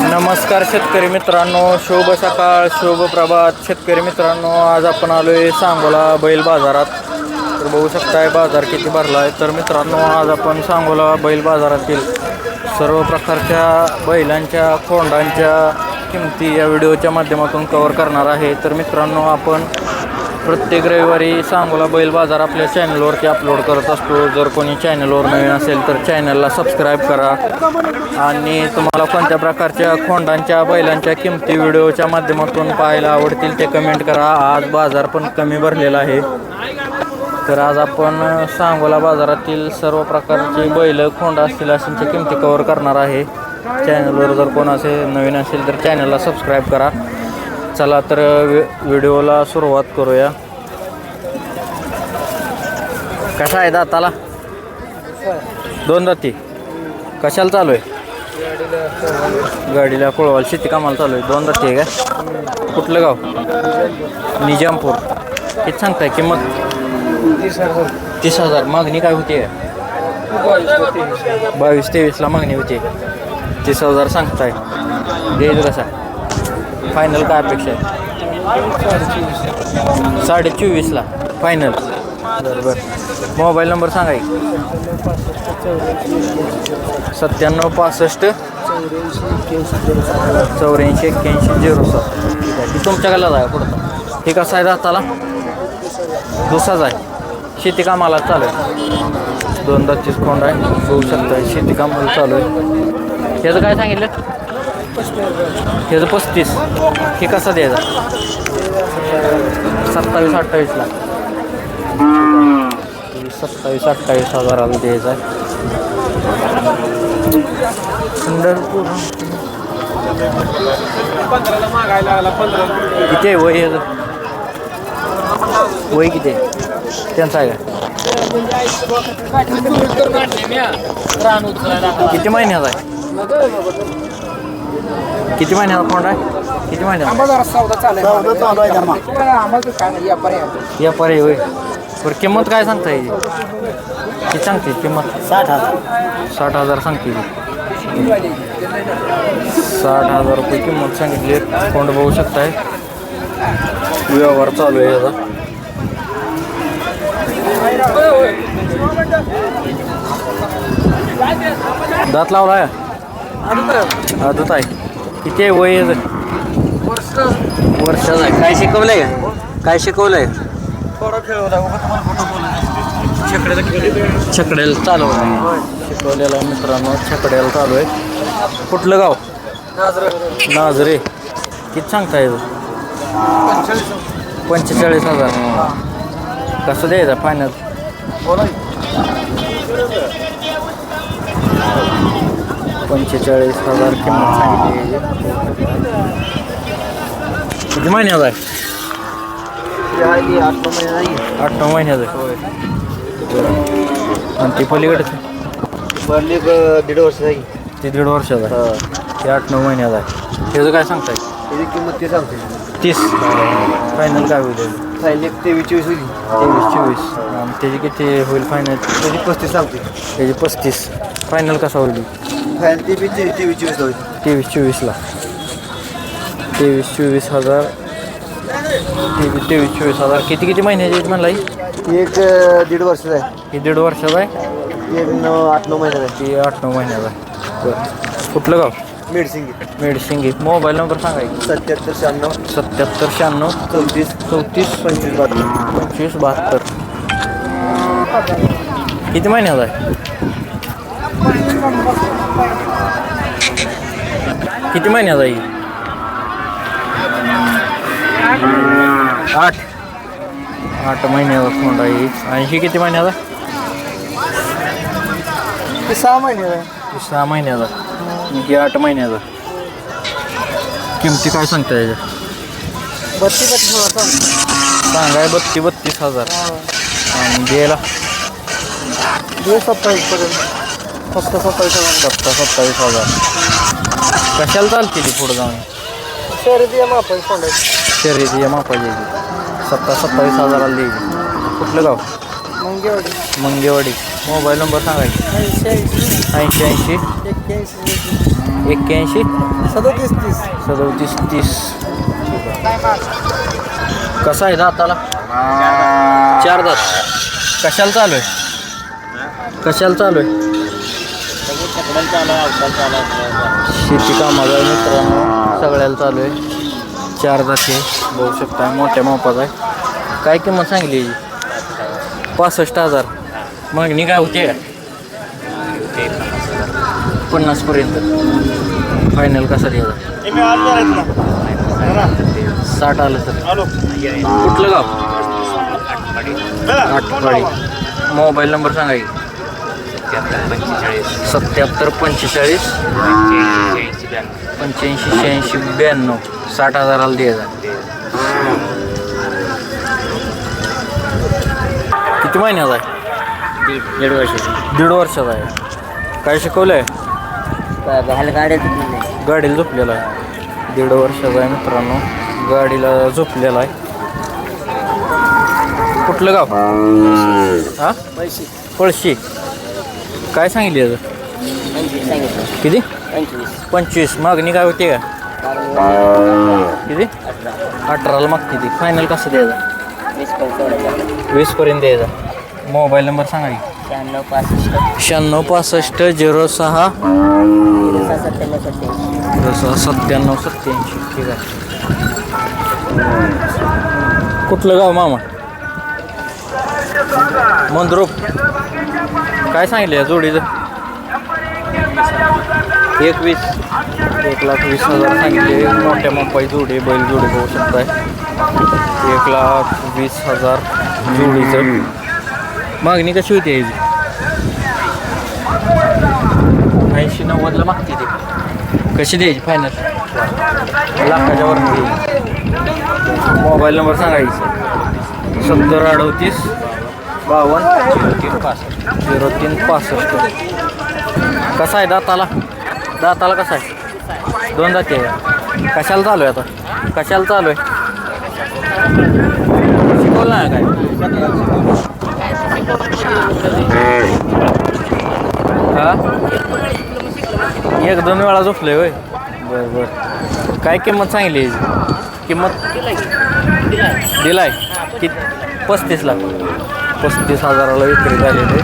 नमस्कार शेतकरी मित्रांनो शुभ सकाळ शुभ प्रभात. शेतकरी मित्रांनो आज आपण आलो आहे सांगोला बैल बाजारात. तर बघू शकताय बाजार किती भरला आहे तर मित्रांनो आज आपण सांगोला बैल बाजारातील सर्व प्रकारच्या बैलांच्या खोंडांच्या किमती या व्हिडिओच्या माध्यमातून कवर करणार आहे. तर मित्रांनो आपण प्रत्येक रविवारी सांगोला बैल बाजार आपल्या चॅनलवरती अपलोड करत असतो. जर कोणी चॅनलवर नवीन असेल तर चॅनलला सबस्क्राईब करा. आणि तुम्हाला कोणत्या प्रकारच्या खोंडांच्या बैलांच्या किमती व्हिडिओच्या माध्यमातून पाहायला आवडतील ते कमेंट करा. आज बाजार पण कमी भरलेला आहे. तर आज आपण सांगोला बाजारातील सर्व प्रकारचे बैल खोंड असतील अशांच्या किमती कवर करणार आहे. चॅनलवर जर कोण असे नवीन असेल तर चॅनलला सबस्क्राईब करा. चला तर व्हिडिओला सुरुवात करूया. कसा आहे दाताला? दोन दाती. कशाला चालू आहे? गाडीला कोळवाल शेती कामाला चालू आहे. दोन दाती आहे का? कुठलं गाव? निजामपूर. हेच सांगताय किंमत? तीस हजार. मागणी काय होती? बावीस तेवीसला मागणी होती. तीस हजार सांगताय. देईल कसा? फायनल काय अपेक्षा आहे? साडे चोवीसला. फायनल बरं बरं. मोबाईल नंबर सांगा एक. सत्त्याण्णव पासष्ट. चौऱ्याऐंशी एक्क्याऐंशी झिरो सात ठीक आहे. तुमच्याकडला जाय पुढं. हे कसं आहे दाताला? दुसराच आहे. शेती कामाला चालू आहे. दोन दत्तीस कोंड आहे. होऊ शकतं शेती कामाला चालू आहे. त्याचं काय सांगितलं? ह्याचं पस्तीस. हे कसा द्यायचा? सत्तावीस अठ्ठावीसला सत्तावीस अठ्ठावीस हजाराला द्यायचा आहे. पंढरपूर किती आहे वय ह्याचं वय किती आहे? त्यांचं आहे का? किती महिन्याचा आहे? किती महिन्याचा फोन आहे किती चालू आहे. नाही या पर्याय होय. बरं किंमत काय सांगता याची किती सांगते किंमत? साठ हजार. साठ हजार सांगते. साठ हजार रुपये किंमत सांगितली. कोंड बघू शकताय. व्यवहार चालू आहे याचा. दात लावला आहे आदत आहे. किती आहे वय याचं? वर्षाचं आहे. काय शिकवलंय का? काय शिकवलंय? छकड्याला चालू आहे. शिकवलेला मित्रांनो छकड्याला चालू आहे. कुठलं गाव? नाजरे. किती सांगताय पंचेचाळीस हजार. कसं द्यायचं फायनल पंचेचाळीस हजार किंमत सांगितली. किती महिन्याचा आहे आठ नऊ महिन्याचं आहे आणि ते पलीकडचं दीड वर्ष झाली. ते दीड वर्षाचा आहे ते आठ नऊ महिन्याचा आहे त्याचं काय सांगताय? त्याची किंमत ते सांगते. तीस. फायनल काय होईल? फायनल तेवीस चोवीस होईल. तेवीस चोवीस. त्याची किती होईल फायनल त्याची पस्तीस सांगते. त्याची पस्तीस. फायनल कसा होईल? फायनल ते बी तेवीस चोवीस होईल. तेवीस चोवीसला तेवीस चोवीस हजार. तेवीस तेवीस चोवीस हजार. किती किती महिन्याची आहेत म्हणला ही? एक अं, दीड वर्षाचा आहे. ही दीड वर्षाचा आहे? एक नऊ आठ नऊ महिन्याचा आहे. ती आठ नऊ महिन्याचा आहे. बरं. कुठलं गाव? मेडसिंग मेडसिंगी मोबाईल नंबर सांगा की. सत्याहत्तर शहाण्णव. सत्याहत्तर शहाण्णव. चौतीस. चौतीस. पंचवीस बहात्तर. पंचवीस बहात्तर. किती महिन्याचा आहे? किती महिन्याचा आहे? आठ. आठ महिन्याचा फोन आहे. आणि ही किती महिन्याचा? सहा महिने आहे. ही सहा महिन्याचा. ही आठ महिन्याचा. किमती काय सांगता याच्या? बत्तीस बत्तीस हजार सांगाय बत्ती बत्तीस हजार. आणि द्यायला? दिवस सत्तावीस पर्यंत फक्त सत्तावीस हजार. सत्ता सत्तावीस हजार. कशाला चालते ती पुढं जाऊन? आहे आपण सोडायची. शर्यती या मापाची. सत्ता सत्तावीस हजाराला द्यायची. कुठलं गाव? मंगेवाडी. मंगेवाडी. मोबाईल नंबर सांगा की. ऐंशी ऐंशी. एक्क्याऐंशी. सदोतीस तीस. सदोतीस तीस. कसा आहे दाताला? चार दात. कशाला चालू आहे? कशाला चालू आहे? शेती कामाला आहे मित्रांनो. सगळ्याला चालू आहे. चार दाते बघू शकता मोठ्या मापाचा आहे. काय किंमत सांगली पासष्ट हजार. मागणी काय होते पन्नासपर्यंत फायनल कसा द्यायचा साठ आलं तर. कुठलं गाव? आठवाडी. मोबाईल नंबर सांगा सत्याहत्तर पंचेचाळीस. पंच्याऐंशी शहाऐंशी ब्याण्णव. साठ हजाराला द्यायचा किती महिन्याचा आहे? दीड वर्ष. दीड वर्षाचा आहे. काय शिकवलं आहे गाड्या गाडीला झोपलेला आहे. दीड वर्षाचा आहे मित्रांनो. गाडीला झोपलेला आहे. कुठलं गाव? हा? पैसे पळशी. काय सांगितली पंचवीस सांगितलं. किती? पंचवीस. पंचवीस. मागणी काय होती का? किती? अठराला मागते ती. फायनल कसं द्यायचं? वीस पण सोडायचा वीसपर्यंत द्यायचा. मोबाईल नंबर सांगा की. शहाण्णव पासष्ट. शहाण्णव पासष्ट झिरो सहा. सहा सत्त्याण्णव सत्त्याऐंशी. झिरो सहा सत्त्याण्णव सत्त्याऐंशी. ठीक आहे. कुठलं गाव मामा? मंद्रुप. काय सांगितलं या जोडीचं? एक वीस एक लाख वीस हजार सांगितले. मोठ्या मापाई जोडी बैल जोडी बघू शकताय. एक लाख वीस हजार जोडीचं. मागणी कशी होती याची? ऐंशी नव्वदला मागते ती. कशी द्यायची फायनल लाखाच्या वरती. मोबाईल नंबर सांगायचं. सत्तर अडतीस. बावन्न झिरो तीन पासष्ट झिरो तीन पासष्ट. कसा आहे दाताला? दाताला कसा आहे? दोन दाते आहे. कशाला चालू आहे आता? कशाला चालू आहे? शिकवलं ना काय? हां? एक दोन वेळा झोपले होय. बरं बरं. काय किंमत सांगितली याची? किंमत? दिलाय. किती? पस्तीस लाख. पस्तीस हजाराला विक्री झालेली.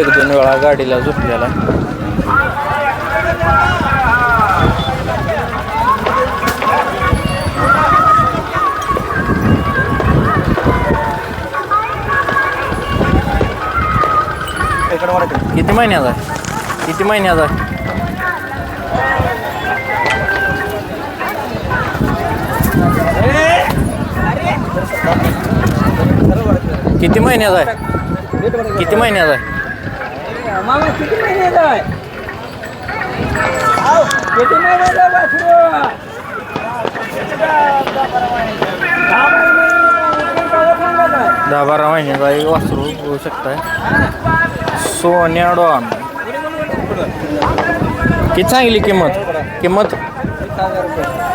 एक दोन वेळा गाडीला झोपलेला किती महिन्याचा किती महिन्याचा किती महिन्याचा आहे? किती महिन्याचा आहे? मामा किती महिन्याचा आहे? आव, किती महिन्याचा आहे वासरू? दहा महिने काय सांगत आहे? दहा बारा महिन्याचा एक वासरू होऊ शकताय. सोन्या डॉन. किती सांगली किंमत? किंमत?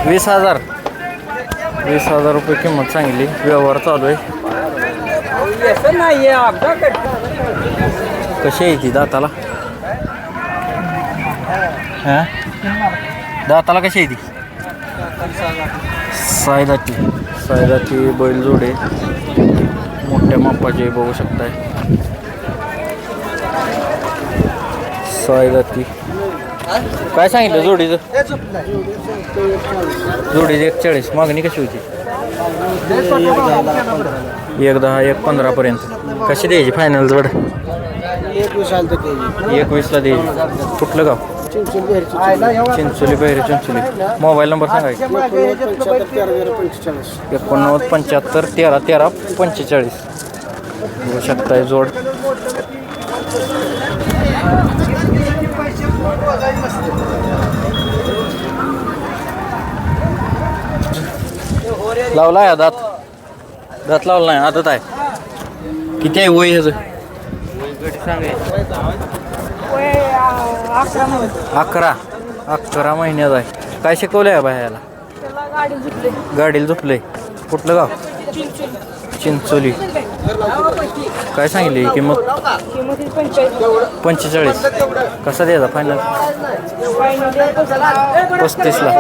वीस हजार. वीस हजार रुपये किंमत सांगली व्यवहार चालू आहे. व्यसन नाही आहे कशी आहे ती दाताला? दाताला कशी आहे ती? सायदाची. सायदाची बैल जोडे. मोठ्या मापाचे बघू शकताय. सायदाची. काय सांगितलं जोडीचं? जोडीची एक चाळीस मागणी कशी होती? एक दहा एक पंधरापर्यंत. कशी द्यायची फायनल जोड? एकवीसला द्यायची. कुठलं गाव? चिंचोली बहिरे चिंचोली. मोबाईल नंबर सांगा एकोणनव्वद पंच्याहत्तर तेरा तेरा पंचेचाळीस. बघू शकताय जोड. लावला या दात दात लावला नाही आताच आहे. किती आहे वय ह्याचं? अकरा. अकरा महिन्याचा आहे. काय शिकवलं आहे बाह्याला गाडीला झोपले कुठलं गाव? चिंचोली. काय सांगितली किंमत? पंचेचाळीस. कसा द्यायचा फायनल पस्तीसला.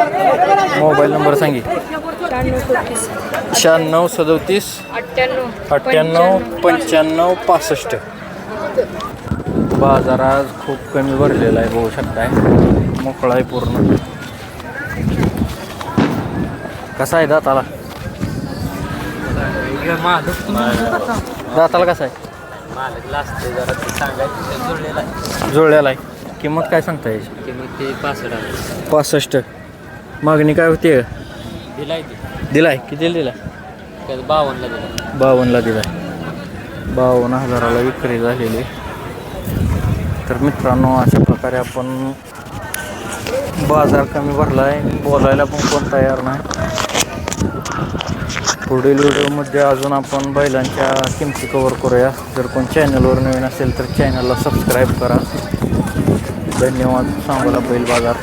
मोबाईल नंबर सांगी. शहाण्णव सदोतीस. अठ्ठ्याण्णव. अठ्ठ्याण्णव पंच्याण्णव. पासष्ट. बाजार आज खूप कमी भरलेला आहे बघू शकताय. मोकळा आहे पूर्ण. कसा आहे दाताला? दाताला कसा आहे? जुळलेला आहे. किंमत काय सांगता याची पासष्ट मागणी काय होती दिलाय दिलाय? किती दिलाय? ते बावनला दिला बावन्नला दिलाय. बावन्न हजाराला विक्री झालेली. तर मित्रांनो अशा प्रकारे आपण बाजार कमी भरला आहे बोलायला पण कोण तयार नाही. पुढील व्हिडिओमध्ये अजून आपण बैलांच्या किमती कवर करूया. जर कोण चॅनलवर नवीन असेल तर चॅनलला सबस्क्राईब करा. धन्यवाद. सांगोला बैल बाजार.